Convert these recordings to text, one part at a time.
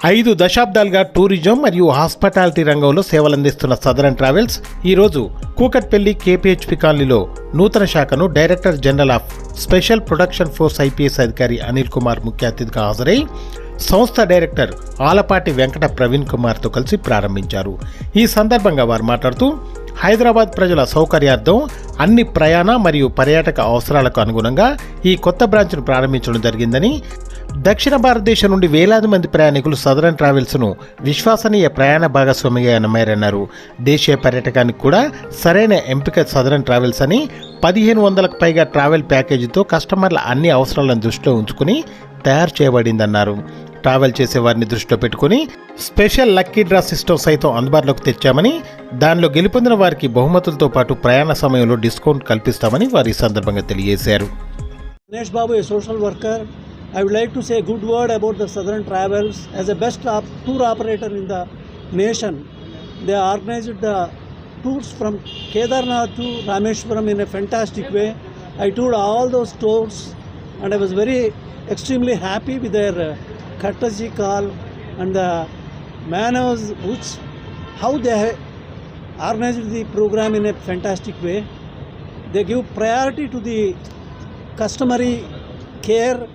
ఐదు దశాబ్దాలుగా టూరిజం మరియు హాస్పిటాలిటీ రంగంలో సేవలందిస్తున్న సదరన్ ట్రావెల్స్ ఈరోజు కూకట్పల్లి కేపీహెచ్పి కాలనీలో నూతన శాఖను director general of special production force IPS అధికారి అనిల్ కుమార్ ముఖ్య అతిథిగా హాజరై సంస్థ డైరెక్టర్ ఆలపాటి వెంకట ప్రవీణ్ కుమార్తో కలిసి ప్రారంభించారు. ఈ సందర్భంగా వారు మాట్లాడుతూ హైదరాబాద్ ప్రజల సౌకర్యార్థం అన్ని ప్రయాణ మరియు పర్యాటక అవసరాలకు అనుగుణంగా ఈ కొత్త బ్రాంచ్ను ప్రారంభించడం జరిగిందని దక్షిణ భారతదేశం నుండి వేలాది మంది ప్రయాణికులు సదరన్ ట్రావెల్స్ను విశ్వసనీయ ప్రయాణ భాగస్వామిగా నమ్మారన్నారు దేశీయ పర్యటకానికి కూడా సరైన ఎంపిక సదరన్ ట్రావెల్స్ అని పదిహేను వందలకు పైగా ట్రావెల్ ప్యాకేజీతో కస్టమర్ల అన్ని అవసరాలను దృష్టిలో ఉంచుకుని తయారు చేయబడిందన్నారు. ట్రావెల్ చేసే వారిని దృష్టిలో పెట్టుకుని స్పెషల్ లక్కీ డ్రా సిస్టమ్ సైతం అందుబాటులోకి తెచ్చామని దానిలో గెలుపొందిన వారికి బహుమతులతో పాటు ప్రయాణ సమయంలో డిస్కౌంట్ కల్పిస్తామని వారు ఈ సందర్భంగా తెలియజేశారు. Ganesh Babu social worker. I would like to say a good word about the Southern Travels as a best tour operator in the nation. They organized the tours from Kedarnath to Rameshwaram in a fantastic way. I toured all those tours and I was very extremely happy with their uh, courtesy call and the manners which how they organized the program in a fantastic way. They give priority to the customary care,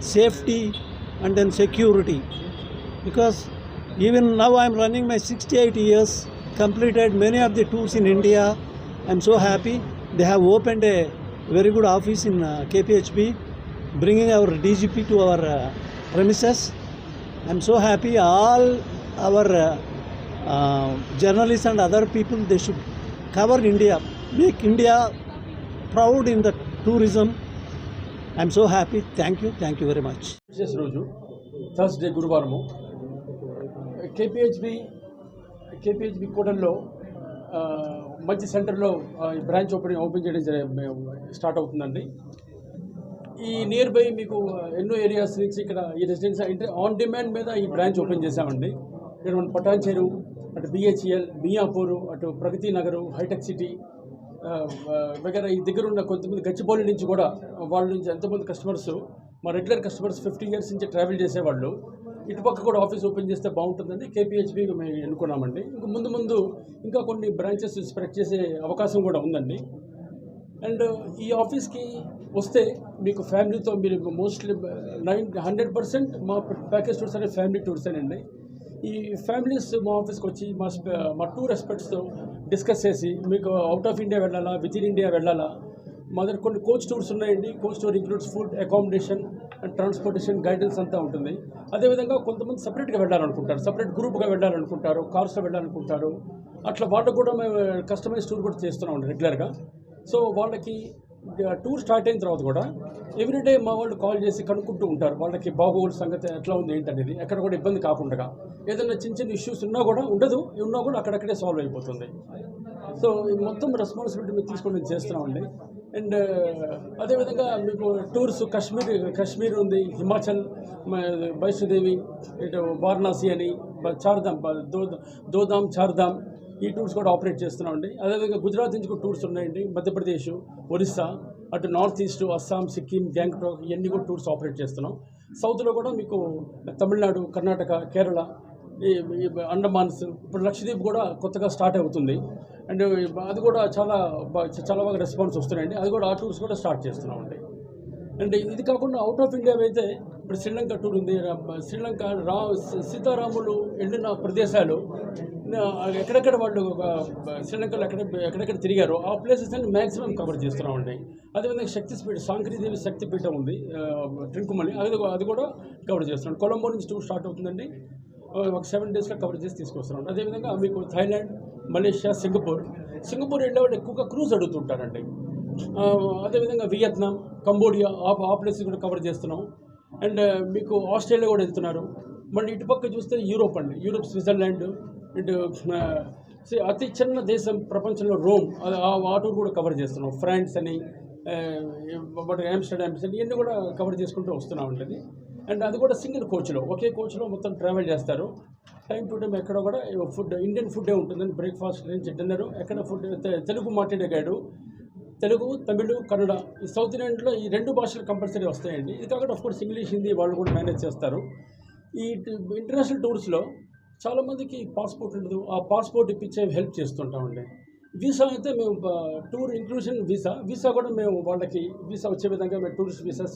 safety, and then security. Because even now I am running my 68 years, completed many of the tours in India. I am so happy. They have opened a very good office in uh, KPHB, bringing our DGP to our uh, premises. I am so happy. All our uh, uh, journalists and other people they should cover India, make India proud in the tourism. I'm so happy thank you thank you very much విశేష రోజు. Thursday గురువారము. కేపీహెచ్బి కేపీహెచ్బి కోటల్లో మంచి సెంటర్లో ఈ branch open open చేయడం start అవుతుందండి. ఈ నియర్ బై మీకు ఎన్నో ఏరియాస్ నుంచి ఇక్కడ ఈ రెసిడెన్స్ అంటే ఆన్ డిమాండ్ మీద ఈ బ్రాంచ్ ఓపెన్ చేశామండి. ఇక్కడ మన పటాన్ చెరువు అటు బిహెచ్ఎల్ మియాపూరు అటు ప్రగతి నగరు హైటెక్ సిటీ వగైరా ఈ దగ్గర ఉన్న కొంతమంది గచ్చిబౌలి నుంచి కూడా వాళ్ళ నుంచి ఎంతోమంది కస్టమర్స్ మా రెగ్యులర్ కస్టమర్స్ ఫిఫ్టీ ఇయర్స్ నుంచి ట్రావెల్ చేసేవాళ్ళు. ఇటుపక్క కూడా ఆఫీస్ ఓపెన్ చేస్తే బాగుంటుందని కేపీహెచ్బి మేము ఎన్నుకున్నామండి ఇంకా ముందు ముందు ఇంకా కొన్ని బ్రాంచెస్ స్ప్రెడ్ చేసే అవకాశం కూడా ఉందండి. అండ్ ఈ ఆఫీస్కి వస్తే మీకు ఫ్యామిలీతో మీరు మోస్ట్లీ నైన్ హండ్రెడ్ పర్సెంట్ మా ప్యాకేజ్ టూర్స్ అనే ఫ్యామిలీ టూర్స్ అండి ఈ ఫ్యామిలీస్ మా ఆఫీస్కి వచ్చి మా మా టూర్ రెస్పెక్ట్స్తో డిస్కస్ చేసి మీకు అవుట్ ఆఫ్ ఇండియా వెళ్ళాలా విత్ ఇన్ ఇండియా వెళ్ళాలా? మా దగ్గర కొన్ని కోచ్ టూర్స్ ఉన్నాయండి. Coach tour includes food accommodation and transportation guidance అంతా ఉంటుంది. అదేవిధంగా కొంతమంది సపరేట్గా వెళ్ళాలనుకుంటారు. సపరేట్ గ్రూప్గా వెళ్ళాలనుకుంటారు కార్స్లో వెళ్ళాలనుకుంటారు. అట్లా వాళ్ళకు కూడా మేము కస్టమైజ్ టూర్ కూడా చేస్తున్నాం రెగ్యులర్గా. సో వాళ్ళకి టూర్ స్టార్ట్ అయిన తర్వాత కూడా ఎవ్రీడే మా వాళ్ళు కాల్ చేసి కనుక్కుంటూ ఉంటారు. వాళ్ళకి బాగోగుల సంగతి ఎట్లా ఉంది ఏంటనేది ఎక్కడ కూడా ఇబ్బంది కాకుండా ఏదైనా చిన్న చిన్న ఇష్యూస్ ఉన్నా కూడా ఉండదు. ఉన్నా కూడా అక్కడక్కడే సాల్వ్ అయిపోతుంది. సో మొత్తం రెస్పాన్సిబిలిటీ మీరు తీసుకొని మేము చేస్తున్నామండి. అండ్ uh, అదేవిధంగా మీకు టూర్స్ కాశ్మీర్ కాశ్మీర్ ఉంది హిమాచల్ వైష్ణోదేవి ఇటు వారణాసి అని చార్ధామ్ బ- దో చార్ధామ్ ఈ టూర్స్ కూడా ఆపరేట్ చేస్తున్నామండి. అదేవిధంగా గుజరాత్ నుంచి కూడా టూర్స్ ఉన్నాయండి. మధ్యప్రదేశ్ ఒరిస్సా అటు నార్త్ ఈస్ట్ అస్సాం సిక్కిం గ్యాంగ్టాక్ ఇవన్నీ కూడా టూర్స్ ఆపరేట్ చేస్తున్నాం. సౌత్లో కూడా మీకు తమిళనాడు కర్ణాటక కేరళ ఈ అండమాన్స్ ఇప్పుడు లక్షద్వీప్ కూడా కొత్తగా స్టార్ట్ అవుతుంది. అండ్ అది కూడా చాలా చాలా బాగా రెస్పాన్స్ వస్తున్నాయండి. అది కూడా ఆ టూర్స్ కూడా స్టార్ట్ చేస్తున్నామండి. అండ్ ఇది కాకుండా అవుట్ ఆఫ్ ఇండియా అయితే ఇప్పుడు శ్రీలంక టూర్ ఉంది. శ్రీలంక రా సీతారాములు వెళ్ళిన ప్రదేశాలు. ఎక్కడెక్కడ వాళ్ళు ఒక శ్రీలంకలో ఎక్కడ ఎక్కడెక్కడ తిరిగారో ఆ ప్లేసెస్ అన్ని మ్యాక్సిమం కవర్ చేస్తున్నామండి. అదేవిధంగా శక్తిపీఠ సాంక్రీదేవి శక్తిపీఠం ఉంది ట్రింకుమల్లి అది అది కూడా కవర్ చేస్తున్నాం. కొలంబో నుంచి టూర్ స్టార్ట్ అవుతుందండి. ఒక సెవెన్ డేస్లో కవర్ చేసి తీసుకొస్తున్నాం. అదేవిధంగా మీకు థాయిలాండ్ మలేషియా సింగపూర్. సింగపూర్ వెళ్ళే వాళ్ళు ఎక్కువగా క్రూజ్ అడుగుతుంటారండి. అదేవిధంగా వియత్నాం కంబోడియా ఆ ఆ ప్లేసెస్ కూడా కవర్ చేస్తున్నాం. అండ్ uh, మీకు ఆస్ట్రేలియా కూడా వెళ్తున్నారు. మళ్ళీ ఇటుపక్క చూస్తే యూరోప్ అండి. యూరోప్ స్విట్జర్లాండ్ ఇటు uh, అతి చిన్న దేశం ప్రపంచంలో రోమ్. ఆ టూర్ కూడా కవర్ చేస్తున్నాం. ఫ్రాన్స్ అని ఆ, ఆమ్స్టర్డామ్స్ అని ఇవన్నీ కూడా కవర్ చేసుకుంటూ వస్తున్నాం అండి అండ్ అది కూడా సింగిల్ కోచ్లో ఒకే కోచ్లో మొత్తం ట్రావెల్ చేస్తారు. టైం టు టైం ఎక్కడ కూడా ఫుడ్ ఇండియన్ ఫుడ్డే ఉంటుందని బ్రేక్ఫాస్ట్ నుంచి డిన్నర్ ఎక్కడ ఫుడ్ తెలుగు మాట్లాడే గైడు తెలుగు తమిళ్ కన్నడ ఈ సౌత్ ఇండియన్లో ఈ రెండు భాషలు కంపల్సరీ వస్తాయండి. ఇది కాకుండా ఆఫ్ కోర్స్ ఇంగ్లీష్ హిందీ వాళ్ళు కూడా మేనేజ్ చేస్తారు. ఈ ఇంటర్నేషనల్ టూర్స్లో చాలామందికి పాస్పోర్ట్ ఉండదు. ఆ పాస్పోర్ట్ ఇప్పించే హెల్ప్ చేస్తుంటామండి. వీసా అయితే మేము టూర్ ఇంక్లూషన్ వీసా వీసా కూడా మేము వాళ్ళకి వీసా వచ్చే విధంగా మేము టూరిస్ట్ వీసాస్